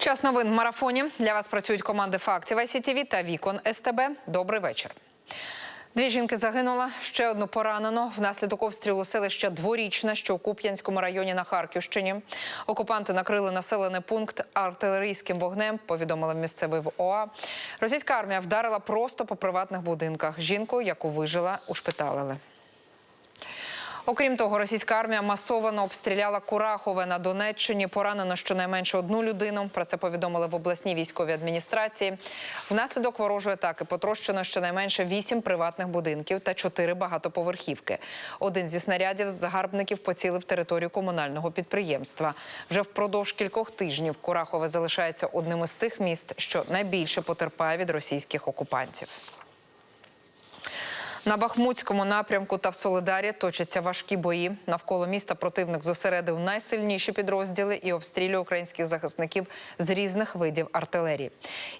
Час новин в марафоні. Для вас працюють команди фактів ICTV та Вікон СТБ. Добрий вечір. Дві жінки загинула, ще одну поранено внаслідок обстрілу селища Дворічна, що у Куп'янському районі на Харківщині. Окупанти накрили населений пункт артилерійським вогнем. Повідомили місцевий ОА. Російська армія вдарила просто по приватних будинках. Жінку, яку вижила, ушпиталили. Окрім того, російська армія масово обстріляла Курахове на Донеччині. Поранено щонайменше одну людину. Про це повідомили в обласній військовій адміністрації. Внаслідок ворожої атаки потрощено щонайменше вісім приватних будинків та чотири багатоповерхівки. Один зі снарядів з загарбників поцілив територію комунального підприємства. Вже впродовж кількох тижнів Курахове залишається одним із тих міст, що найбільше потерпає від російських окупантів. На Бахмутському напрямку та в Солидарі точаться важкі бої. Навколо міста противник зосередив найсильніші підрозділи і обстрілює українських захисників з різних видів артилерії.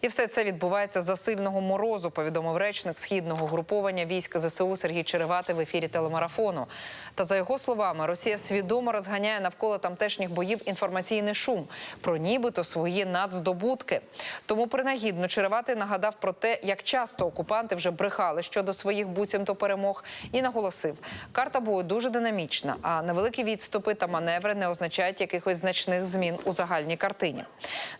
І все це відбувається за сильного морозу. Повідомив речник східного груповання військ ЗСУ Сергій Черевати в ефірі телемарафону. Та за його словами, Росія свідомо розганяє навколо тамтешніх боїв інформаційний шум про нібито свої нацздобутки. Тому принагідно Черевати нагадав про те, як часто окупанти вже брехали щодо своїх буцімто перемог, і наголосив, карта бою дуже динамічна, а невеликі відступи та маневри не означають якихось значних змін у загальній картині.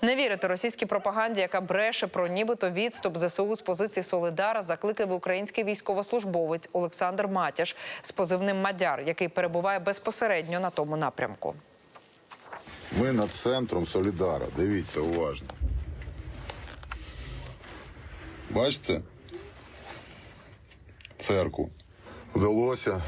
Не вірити російській пропаганді, яка бреше про нібито відступ ЗСУ з позиції Солидара, закликав український військовослужбовець Олександр Матяш з позивним Мадяр, який перебуває безпосередньо на тому напрямку. Ми над центром Солідара. Дивіться уважно. Бачите? Церкву. Вдалося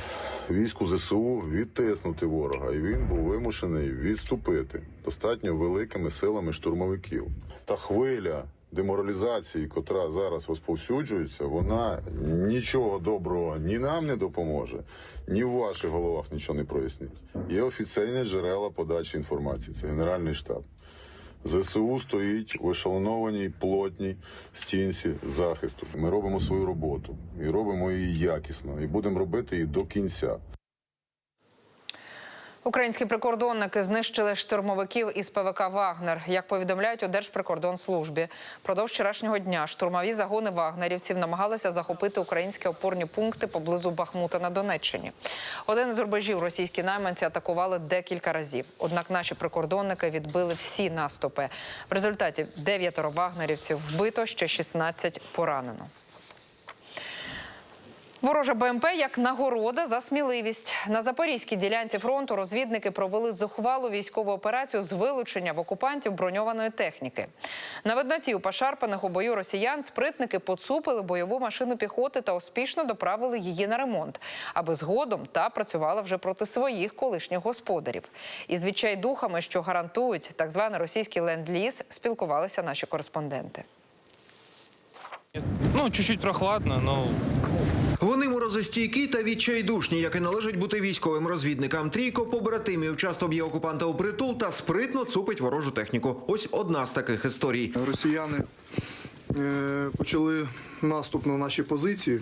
війську ЗСУ відтиснути ворога, і він був вимушений відступити достатньо великими силами штурмовиків. Та хвиля деморалізації, котра зараз розповсюджується, вона нічого доброго ні нам не допоможе, ні в ваших головах нічого не прояснить. Є офіційні джерела подачі інформації. Це Генеральний штаб. ЗСУ стоїть в ешелонованій плотній стінці захисту. Ми робимо свою роботу і робимо її якісно, і будемо робити її до кінця. Українські прикордонники знищили штурмовиків із ПВК Вагнер. Як повідомляють у Держприкордонслужбі, продовж вчорашнього дня штурмові загони вагнерівців намагалися захопити українські опорні пункти поблизу Бахмута на Донеччині. Один з рубежів російські найманці атакували декілька разів. Однак наші прикордонники відбили всі наступи. В результаті дев'ятеро вагнерівців вбито, ще 16 поранено. Ворожа БМП як нагорода за сміливість на запорізькій ділянці фронту. Розвідники провели зухвалу військову операцію з вилучення в окупантів броньованої техніки. На видноті у пошарпаних у бою росіян спритники поцупили бойову машину піхоти та успішно доправили її на ремонт, аби згодом та працювала вже проти своїх колишніх господарів. Із відчайдухами, що гарантують так званий російський ленд-ліз, спілкувалися наші кореспонденти. Ну, чуть-чуть прохладно, но Вони морозостійкі та відчайдушні, як і належить бути військовим розвідникам. Трійко побратимів часто б'є окупанта у притул та спритно цупить ворожу техніку. Ось одна з таких історій. Росіяни е, почали наступ на наші позиції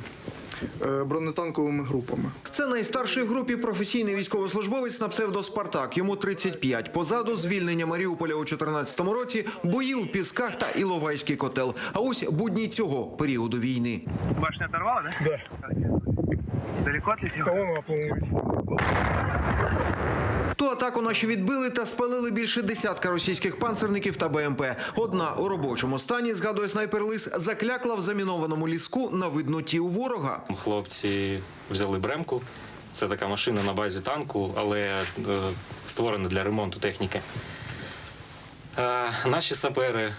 бронетанковими групами. Це найстарший в групі професійний військовослужбовець на псевдо Спартак. Йому 35. Позаду звільнення Маріуполя у 14 році, бої в пісках та Іловайський котел. А ось будні цього періоду війни. Башня оторвала, да? Да. Далеко отлетел? Ту атаку наші відбили та спалили більше десятка російських панцерників та БМП. Одна у робочому стані, згадує снайпер Лис, заклякла в замінованому ліску на видноті у ворога. Хлопці взяли бремку. Це така машина на базі танку, але е, створена для ремонту техніки. Е, наші сапери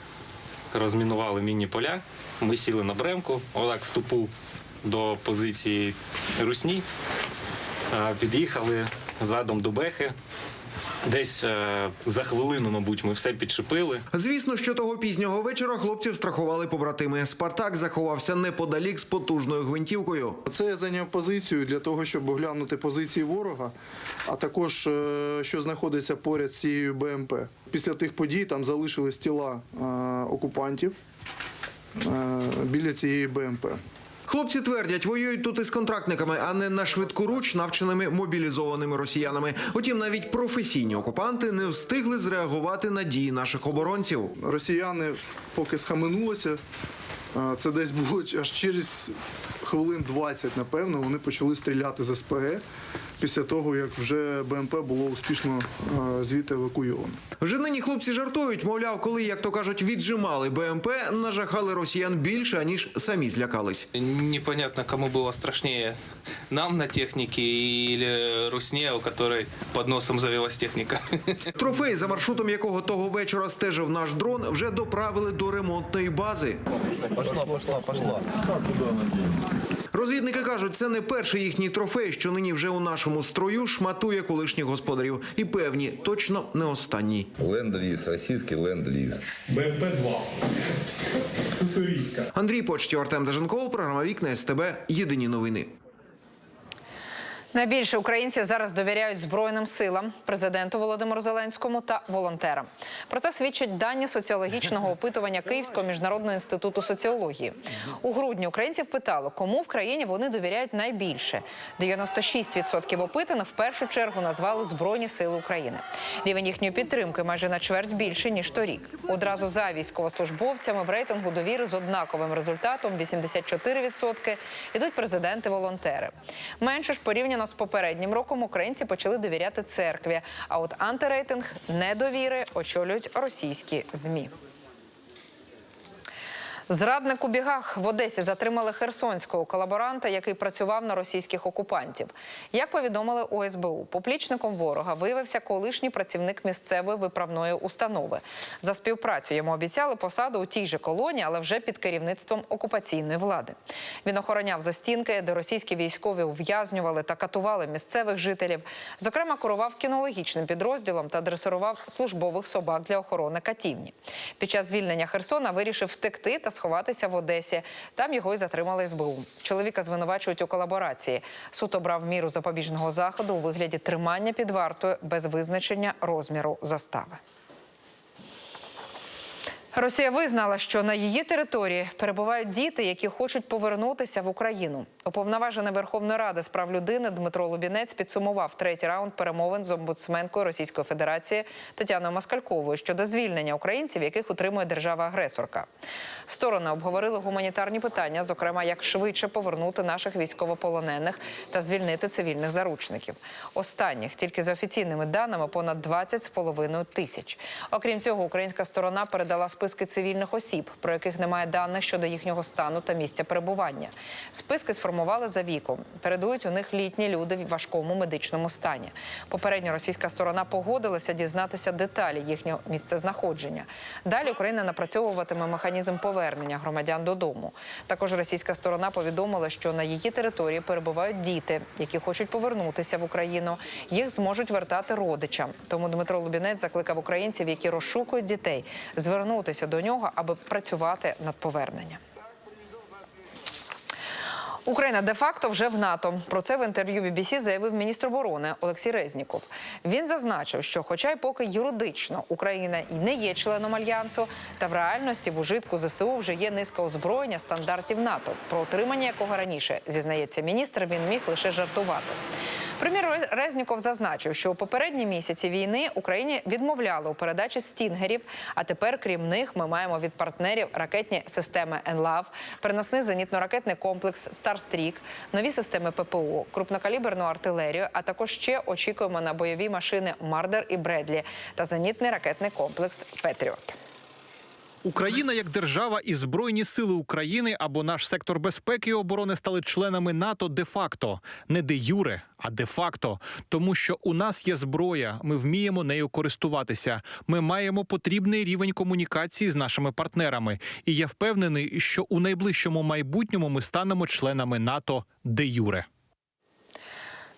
розмінували мінні поля. Ми сіли на бремку, отак в тупу до позиції русні. Е, під'їхали задом до Бехи. Десь е, за хвилину, мабуть, ми все підшипили. Звісно, що того пізнього вечора хлопців страхували побратими. Спартак заховався неподалік з потужною гвинтівкою. Це я зайняв позицію для того, щоб оглянути позиції ворога, а також е, що знаходиться поряд з цією БМП. Після тих подій там залишились тіла е, окупантів е, біля цієї БМП. Хлопці твердять, воюють тут із контрактниками, а не на швидкоруч навченими мобілізованими росіянами. Утім, навіть професійні окупанти не встигли зреагувати на дії наших оборонців. Росіяни поки схаменулися, це десь було аж через хвилин 20, напевно, вони почали стріляти з СПГ після того, як вже БМП було успішно е, звідти евакуйовано. Вже нині хлопці жартують, мовляв, коли, як то кажуть, віджимали БМП, нажахали росіян більше, аніж самі злякались. Непонятно, кому было страшнее, нам на технике или Русне, у которой под носом завелась техника. Трофей, за маршрутом якого того вечора стежив наш дрон, вже доправили до ремонтної бази. Розвідники кажуть, це не перший їхній трофей, що нині вже у нашому строю шматує колишніх господарів. І певні, точно не останній. Ленд-ліз, російський ленд-ліз. БМП-2. Сусурійська. Андрій Почтів, Артем Даженков, програма Вікна СТБ. Єдині новини. Найбільше українці зараз довіряють Збройним силам, президенту Володимиру Зеленському та волонтерам. Про це свідчать дані соціологічного опитування Київського міжнародного інституту соціології. У грудні українців питали, кому в країні вони довіряють найбільше. 96% опитаних в першу чергу назвали Збройні сили України. Рівень їхньої підтримки майже на чверть більше ніж торік. Одразу за військовослужбовцями в рейтингу довіри з однаковим результатом 84% ідуть президенти-волонтери. Менше ж порівняно з попереднім роком українці почали довіряти церкві. А от антирейтинг недовіри очолюють російські змі. Зрадник у бігах в Одесі затримали херсонського колаборанта, який працював на російських окупантів. Як повідомили ОСБУ, поплічником ворога виявився колишній працівник місцевої виправної установи. За співпрацю йому обіцяли посаду у тій же колонії, але вже під керівництвом окупаційної влади. Він охороняв застінки, де російські військові ув'язнювали та катували місцевих жителів. Зокрема, керував кінологічним підрозділом та дресирував службових собак для охорони катівні. Під час звільнення Херсона вирішив втекти та сховатися в Одесі. Там його й затримали СБУ. Чоловіка звинувачують у колаборації. Суд обрав міру запобіжного заходу у вигляді тримання під вартою без визначення розміру застави. Росія визнала, що на її території перебувають діти, які хочуть повернутися в Україну. Уповноважений Верховної Ради з прав людини Дмитро Лубінець підсумував третій раунд перемовин з омбудсменкою Російської Федерації Тетяною Москальковою щодо звільнення українців, яких утримує держава-агресорка. Сторони обговорили гуманітарні питання, зокрема, як швидше повернути наших військовополонених та звільнити цивільних заручників. Останніх тільки за офіційними даними понад 20,5 тисяч. Окрім цього, українська сторона передала списки цивільних осіб, про яких немає даних щодо їхнього стану та місця перебування. Списки сформували за віком. Передують у них літні люди в важкому медичному стані. Попередньо російська сторона погодилася дізнатися деталі їхнього місцезнаходження. Далі Україна напрацьовуватиме механізм повернення громадян додому. Також російська сторона повідомила, що на її території перебувають діти, які хочуть повернутися в Україну. Їх зможуть вертати родичам. Тому Дмитро Лубінець закликав українців, які розшукують дітей, звернутися до нього, аби працювати над поверненням. Україна де-факто вже в НАТО. Про це в інтерв'ю BBC заявив міністр оборони Олексій Резніков. Він зазначив, що, хоча й поки юридично Україна і не є членом альянсу, та в реальності в ужитку ЗСУ вже є низка озброєння стандартів НАТО, про отримання якого раніше зізнається міністр. Він міг лише жартувати. Прем'єр Резніков зазначив, що у попередні місяці війни Україні відмовляли у передачі стінгерів. А тепер, крім них, ми маємо від партнерів ракетні системи «Енлав», переносний зенітно-ракетний комплекс «Старстрік», нові системи ППО, крупнокаліберну артилерію. А також ще очікуємо на бойові машини Мардер і Бредлі та зенітний ракетний комплекс Петріот. Україна як держава і збройні сили України або наш сектор безпеки і оборони стали членами НАТО де-факто, не де юре, а де-факто. Тому що у нас є зброя, ми вміємо нею користуватися. Ми маємо потрібний рівень комунікації з нашими партнерами. І я впевнений, що у найближчому майбутньому ми станемо членами НАТО де юре.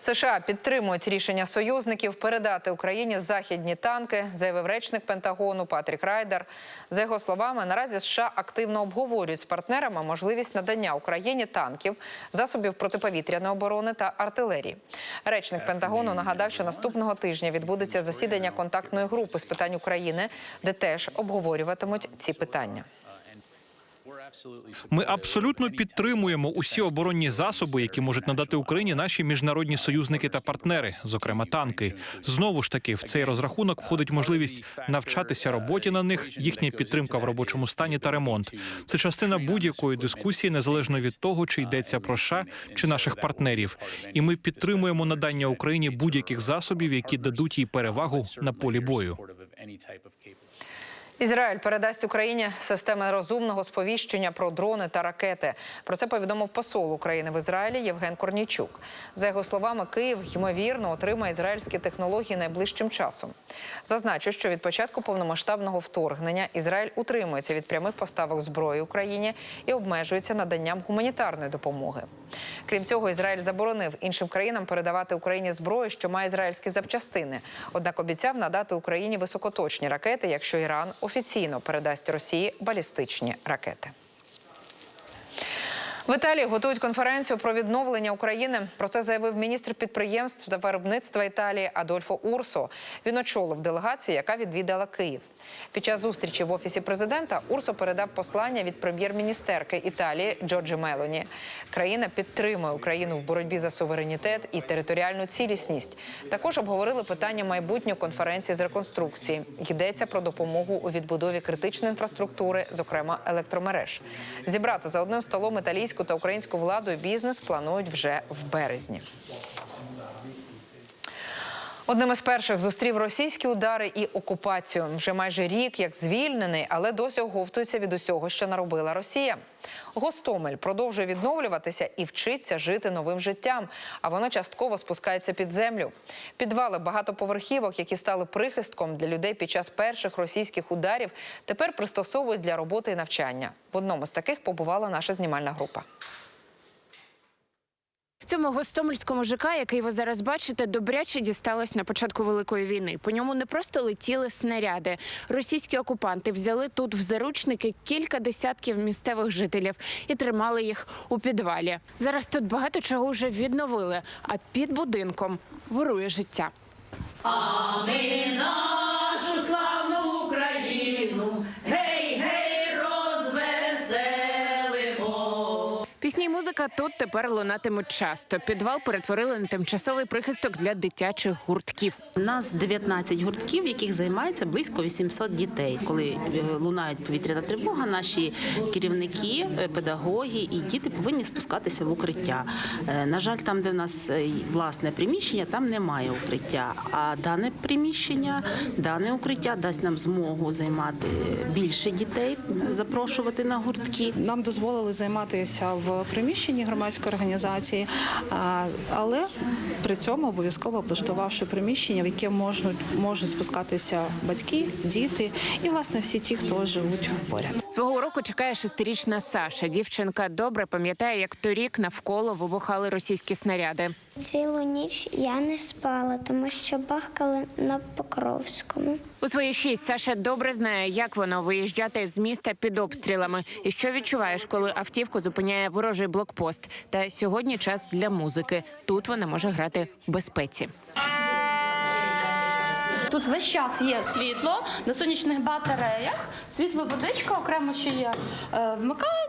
США підтримують рішення союзників передати Україні західні танки, заявив речник Пентагону Патрік Райдер. За його словами, наразі США активно обговорюють з партнерами можливість надання Україні танків, засобів протиповітряної оборони та артилерії. Речник Пентагону нагадав, що наступного тижня відбудеться засідання контактної групи з питань України, де теж обговорюватимуть ці питання. Ми абсолютно підтримуємо усі оборонні засоби, які можуть надати Україні наші міжнародні союзники та партнери, зокрема танки. Знову ж таки, в цей розрахунок входить можливість навчатися роботі на них, їхня підтримка в робочому стані та ремонт. Це частина будь-якої дискусії, незалежно від того, чи йдеться про США чи наших партнерів. І ми підтримуємо надання Україні будь-яких засобів, які дадуть їй перевагу на полі бою. Ізраїль передасть Україні системи розумного сповіщення про дрони та ракети. Про це повідомив посол України в Ізраїлі Євген Корнійчук. За його словами, Київ ймовірно отримає ізраїльські технології найближчим часом. Зазначу, що від початку повномасштабного вторгнення Ізраїль утримується від прямих поставок зброї Україні і обмежується наданням гуманітарної допомоги. Крім цього, Ізраїль заборонив іншим країнам передавати Україні зброю, що має ізраїльські запчастини. Однак обіцяв надати Україні високоточні ракети, якщо Іран офіційно передасть Росії балістичні ракети. В Італії готують конференцію про відновлення України. Про це заявив міністр підприємств та виробництва Італії Адольфо Урсо. Він очолив делегацію, яка відвідала Київ. Під час зустрічі в офісі президента Урсо передав послання від прем'єр-міністерки Італії Джорджі Мелоні. Країна підтримує Україну в боротьбі за суверенітет і територіальну цілісність. Також обговорили питання майбутньої конференції з реконструкції. Йдеться про допомогу у відбудові критичної інфраструктури, зокрема електромереж. Зібрати за одним столом італійську та українську владу і бізнес планують вже в березні. Одним із перших зустрів російські удари і окупацію. Вже майже рік як звільнений, але досі оговтується від усього, що наробила Росія. Гостомель продовжує відновлюватися і вчиться жити новим життям, а воно частково спускається під землю. Підвали багатоповерхівок, які стали прихистком для людей під час перших російських ударів, тепер пристосовують для роботи і навчання. В одному з таких побувала наша знімальна група. Цьому гостомельському ЖК, який ви зараз бачите, добряче дісталось на початку великої війни. По ньому не просто летіли снаряди. Російські окупанти взяли тут в заручники кілька десятків місцевих жителів і тримали їх у підвалі. Зараз тут багато чого вже відновили, а під будинком вирує життя. Пісні музика тут тепер лунатимуть часто. Підвал перетворили на тимчасовий прихисток для дитячих гуртків. У нас 19 гуртків, яких займається близько 800 дітей. Коли е, лунає повітряна тривога, наші керівники, е, педагоги і діти повинні спускатися в укриття. Е, На жаль, там, де в нас власне приміщення, там немає укриття. А дане приміщення, дане укриття дасть нам змогу займати більше дітей, запрошувати на гуртки. Нам дозволили займатися в приміщенні громадської організації, але при цьому обов'язково облаштувавши приміщення, в яке можуть можуть спускатися батьки, діти і власне всі ті, хто живуть поряд. Свого року чекає шестирічна Саша. Дівчинка добре пам'ятає, як торік навколо вибухали російські снаряди. Цілу ніч я не спала, тому що бахкали на Покровському. У свої шість Саша добре знає, як воно виїжджати з міста під обстрілами, і що відчуваєш, коли автівку зупиняє ворожий блокпост. Та сьогодні час для музики. Тут вона може грати в безпеці. Тут весь час є світло на сонячних батареях, світло водичка окремо ще є. е,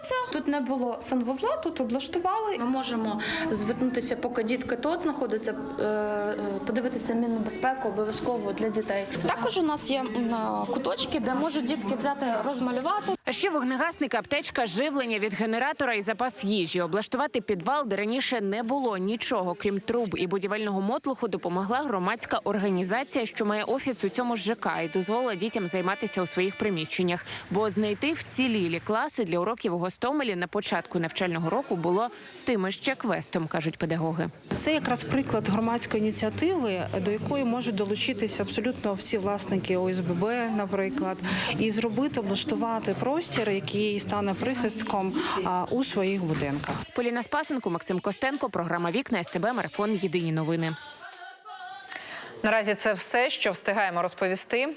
Вмикається. Тут не було санвузла, тут облаштували. Ми можемо звернутися, поки дітки тут знаходяться, е, е, подивитися мінну безпеку обов'язково для дітей. Також у нас є е, куточки, де можуть дітки взяти розмалювати. А ще вогнегасник, аптечка, живлення від генератора і запас їжі. Облаштувати підвал, де раніше не було нічого, крім труб і будівельного мотлуху, допомогла громадська організація, що має офіс у цьому ж ЖК і дозволила дітям займатися у своїх приміщеннях, бо знайти вцілілі класи для уроків у Гостомелі на початку навчального року було тим ще квестом, кажуть педагоги. Це якраз приклад громадської ініціативи, до якої можуть долучитися абсолютно всі власники ОСББ, наприклад, і зробити облаштувати простір, який стане прихистком у своїх будинках. Поліна Спасенко, Максим Костенко, програма Вікна СТБ Марафон. Єдині новини. Наразі це все, що встигаємо розповісти.